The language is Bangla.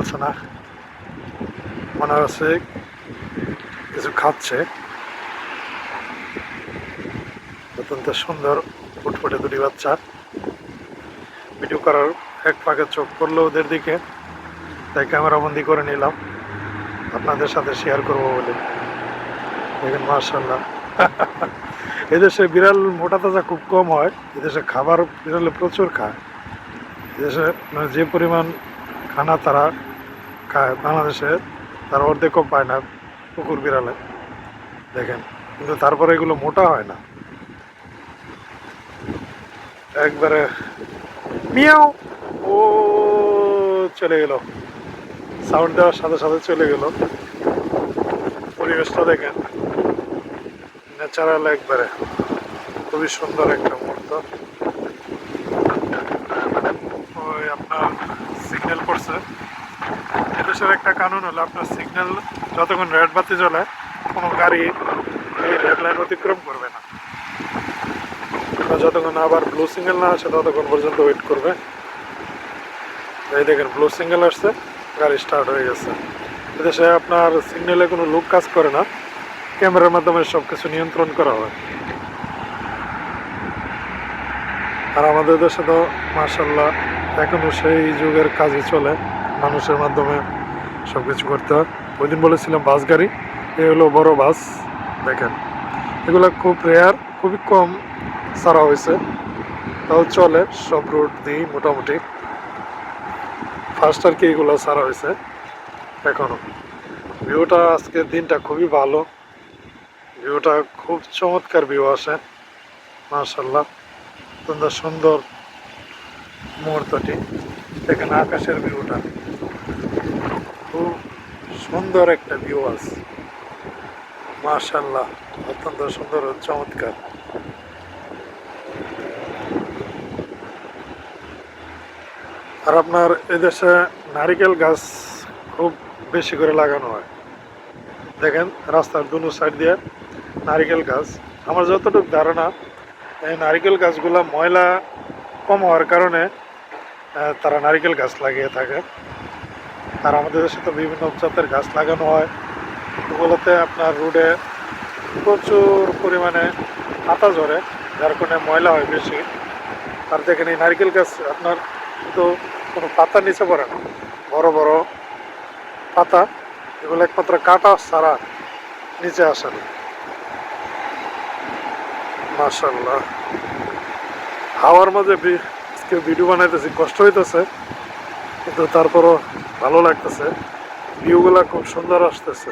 ফেলছে না মনে হচ্ছে কিছু খাচ্ছে। অত্যন্ত সুন্দর ফুটফুটে দুটি বাচ্চা। ভিডিও করার এক ফাঁকে চোখ পড়ল ওদের দিকে। তাই ক্যামেরা বন্দি করে নিলাম। আপনাদের সাথে শেয়ার করব বলে। দেখেন মার্শাল্লাহ এদেশে বিড়াল মোটা তাজা খুব কম হয়। এদেশে খাবার বিড়ালে প্রচুর খায়। এদেশে যে পরিমাণ খানা তারা বাংলাদেশে তার অর্ধেকও পায় না কুকুর বিড়ালে। দেখেন, কিন্তু তারপরে এগুলো মোটা হয় না। একবারে মিয়াও, ও চলে গেল। সাউন্ড দেওয়ার সাথে সাথে চলে গেল। পরিবেশটা দেখেন, ন্যাচারাল একবারে। খুবই সুন্দর একটা মুহূর্ত। ওই আপনার সিগন্যাল পড়ছে এদেশের একটা কানুন হলো আপনার সিগন্যাল যতক্ষণ রেড বাতি জ্বলে, কোনো গাড়ি এই রেড লাইন অতিক্রম করবে না। যতক্ষণ আবার ব্লু সিগন্যাল না আসে, ততক্ষণ পর্যন্ত ওয়েট করবে। এই দেখেন ব্লু সিগন্যাল আসছে, গাড়ি স্টার্ট হয়ে গেছে। এদেশে আপনার সিগন্যালে কোনো লুক কাজ করে না। ক্যামেরার মাধ্যমে সব কিছু নিয়ন্ত্রণ করা হয়। আর আমাদের দেশে তো মার্শাল্লাহ এখনও সেই যুগের কাজই চলে। মানুষের মাধ্যমে সব কিছু করতে হয়। ওই দিন বলেছিলাম বাস গাড়ি, এই হলো বড় বাস, দেখেন। এগুলো খুব রেয়ার খুবই কম ছাড়া হয়েছে। তাও চলে, সব রোড দিয়েই মোটামুটি। ফার্স্ট আর কি এগুলো ছাড়া হয়েছে, এখনও। ভিউটা আজকের দিনটা খুবই ভালো। ভিউটা খুব চমৎকার ভিউ আসে মার্শাল্লাহ অত্যন্ত সুন্দর মুহূর্তটি, এখানে আকাশের ভিউটা খুব সুন্দর একটা ভিউ আছে। মার্শাল্লাহ অত্যন্ত সুন্দর চমৎকার। আর আপনার এদেশে নারিকেল গাছ খুব বেশি করে লাগানো হয়। দেখেন, রাস্তার দুনো সাইড দিয়ে নারিকেল গাছ। আমার যতটুকু ধারণা, এই নারিকেল গাছগুলো ময়লা কম হওয়ার কারণে তারা নারিকেল গাছ লাগিয়ে থাকে। আর আমাদের দেশে তো বিভিন্ন জাতের গাছ লাগানো হয়। ওগুলোতে আপনার রোডে প্রচুর পরিমাণে পাতা ঝরে, যার কারণে ময়লা হয় বেশি। আর দেখেন এই নারকেল গাছ, আপনার তো কোনো পাতা নিচে পড়ে না, বড় বড় পাতা, এগুলো একমাত্র কাটা ছাড়া নিচে আসে না। মাশাল্লাহ হাওয়ার মাঝে ভিডিও বানাইতেছি, কষ্ট হইতেছে। কিন্তু তারপরও ভালো লাগতেছে। ভিউগুলা খুব সুন্দর আসতেছে।